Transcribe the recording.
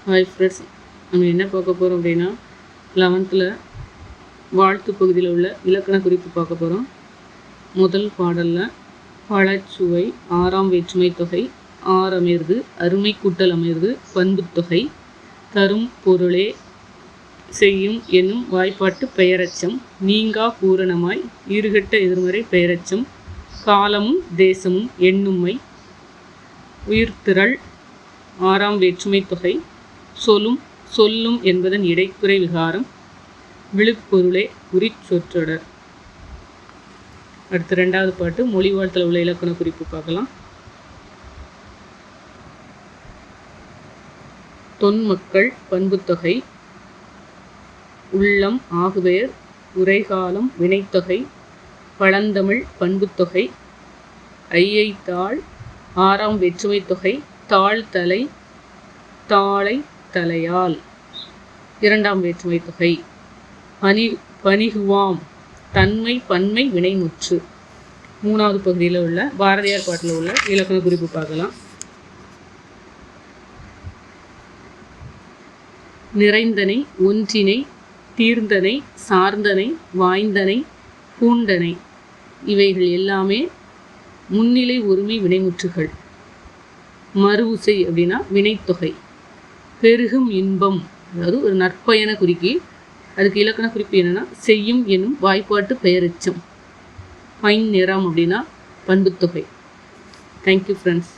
Hi friends நம்ம என்ன பார்க்க போகிறோம் அப்படின்னா லெவன்த்தில் வாழ்த்து பகுதியில் உள்ள இலக்கண குறிப்பு பார்க்க போகிறோம் முதல் பாடலில் பழச்சுவை ஆறாம் வேற்றுமை தொகை ஆறமைர்து அருமை கூட்டல் அமைர்து பண்புத் தொகை தரும் பொருளே செய்யும் என்னும் வாய்ப்பாட்டு பெயரச்சம் நீங்கா பூரணமாய் ஈறுகட்ட எதிர்மறை பெயரச்சம் காலமும் தேசமும் எண்ணுமை உயிர்த்திரள் ஆறாம் வேற்றுமை தொகை சொல்லும் சொல்லும் என்பதன் இடைக்குறை விகாரம் விழுப்பொருளே உரிச்சொற்றொடர் அடுத்து ரெண்டாவது பாட்டு மொழி வாழ்த்தில் உள்ள இலக்கண குறிப்பு பார்க்கலாம். தொன்மக்கள் பண்புத்தொகை உள்ளம் ஆகுபெயர் உரைகாலம் வினைத்தொகை பழந்தமிழ் பண்புத்தொகை ஐயைத்தாள் ஆறாம் வெற்றுமை தொகை தாழ்தலை தாளை தலையால் இரண்டாம் வேற்றுமை தொகை. பனி பனிகுவாம் தன்மை பன்மை வினைமுற்று. மூணாவது பகுதியில் உள்ள பாரதியார் பாட்டில் உள்ள இலக்கண குறிப்பு பார்க்கலாம். நிறைந்தனை ஒன்றினை தீர்ந்தனை சார்ந்தனை வாய்ந்தனை பூண்டனை. இவைகள் எல்லாமே முன்னிலை ஒருமை வினைமுற்றுகள். மறுவுசை அப்படின்னா வினைத்தொகை. பெருகும் இன்பம். அதாவது ஒரு நற்பயன குறிக்கி. அதுக்கு இலக்கண குறிப்பு என்னென்னா செய்யும் என்னும் வாய்ப்பாட்டு பெயரெச்சம். பைன் நிறம் அப்படின்னா பண்புத்தொகை. Thank you friends